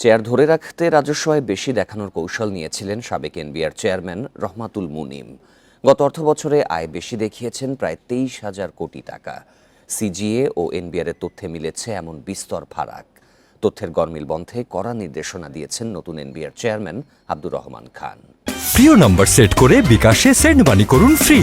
Chair ধরে রাখতে রাজস্ব আয় বেশি দেখানোর কৌশল নিয়েছিলেন সাবেক এনবিআর চেয়ারম্যান রহমাতুল মুনিম। গত অর্থ বছরে আয় বেশি দেখিয়েছেন প্রায় তেইশ হাজার কোটি টাকা। সিজিএ ও এনবিআর এর তথ্যে মিলেছে এমন বিস্তর ফারাক। তথ্যের গরমিল বন্ধে কড়া নির্দেশনা দিয়েছেন নতুন এনবিআর চেয়ারম্যান আব্দুর রহমান খান। প্রিয় নম্বর সেট করে বিকাশে সেন্ড মানি করুন ফ্রি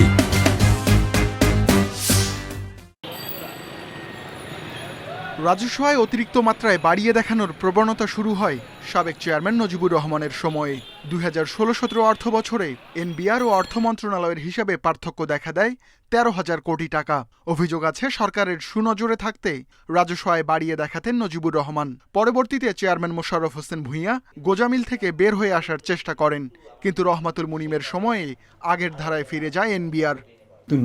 রাজস্ব আয় অতিরিক্ত মাত্রায় বাড়িয়ে দেখানোর প্রবণতা শুরু হয় সাবেক চেয়ারম্যান নজিবুর রহমানের সময়ে। দুই হাজার ষোলো সতেরো অর্থ বছরে এনবিআর ও অর্থ মন্ত্রণালয়ের হিসাবে পার্থক্য দেখা দেয় তেরো হাজার কোটি টাকা। অভিযোগ আছে, সরকারের সুনজরে থাকতে রাজস্বায় বাড়িয়ে দেখাতেন নজিবুর রহমান। পরবর্তীতে চেয়ারম্যান মোশাররফ হোসেন ভূঁইয়া গোজামিল থেকে বের হয়ে আসার চেষ্টা করেন, কিন্তু রহমাতুল মুনিমের সময়ে আগের ধারায় ফিরে যায় এনবিআর।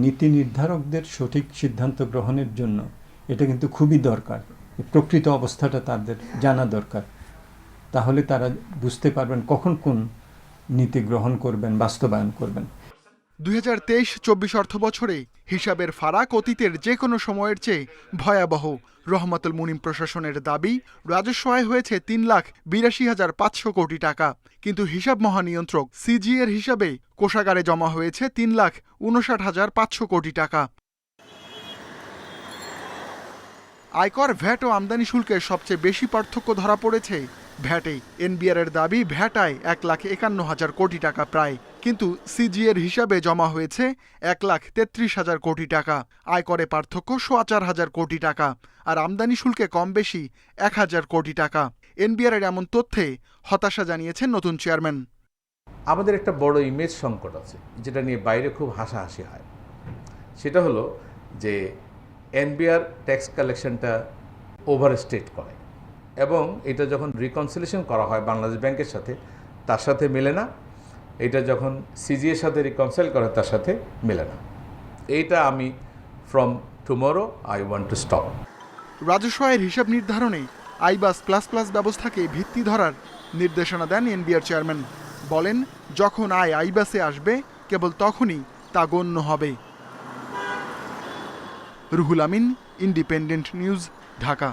নীতি নির্ধারকদের সঠিক সিদ্ধান্ত গ্রহণের জন্য এটা কিন্তু খুবই দরকার। প্রকৃত অবস্থাটা তাদের জানা দরকার। তাহলে তারা বুঝতে পারবেন কখন কোন নীতি গ্রহণ করবেন, বাস্তবায়ন করবেন। দুই হাজার তেইশ চব্বিশ অর্থ বছরে হিসাবের ফারাক অতীতের যে কোনো সময়ের চেয়ে ভয়াবহ। রহমতুল মুনিম প্রশাসনের দাবি, রাজস্ব আয় হয়েছে তিন লাখ বিরাশি হাজার পাঁচশো কোটি টাকা। কিন্তু হিসাব মহানিয়ন্ত্রক সিজি এর হিসাবে কোষাগারে জমা হয়েছে তিন লাখ উনষাট হাজার পাঁচশো কোটি টাকা। আয়কর ভ্যাট ও আমদানি শুল্কের সবচেয়ে বেশি পার্থক্য ধরা পড়েছে। ভ্যাটে এনবিআর এর দাবি ভ্যাট আয় এক লাখ একান্ন হাজার কোটি টাকা প্রায়। কিন্তু সিজি এর হিসাবে জমা হয়েছে এক লাখ তেত্রিশ হাজার কোটি টাকা। আয়করে পার্থক্য সোয়া চার হাজার কোটি টাকা। আর আমদানি শুল্কে কম বেশি এক হাজার কোটি টাকা। এনবিআর এর এমন তথ্যে হতাশা জানিয়েছেন নতুন চেয়ারম্যান। আমাদের একটা বড় ইমেজ সংকট আছে, যেটা নিয়ে বাইরে খুব হাসাহাসি হয়। সেটা হলো যে এনবিআর ট্যাক্স কালেকশনটা ওভার স্টেট করে। এবং এটা যখন রিকনসিলেশন করা হয় বাংলাদেশ ব্যাংকের সাথে, তার সাথে মেলে না। এটা যখন সিজিএর সাথে রিকনসাইল করে, তার সাথে মেলে না। এইটা আমি from tomorrow I want to stop রাজস্ব আয়ের হিসাব নির্ধারণে আইবাস প্লাস প্লাস ব্যবস্থাকে ভিত্তি ধরার নির্দেশনা দেন এনবিআর চেয়ারম্যান। বলেন, যখন আয় আইবাসে আসবে, কেবল তখনই তা গণ্য হবে। Ruhul Amin independent news Dhaka.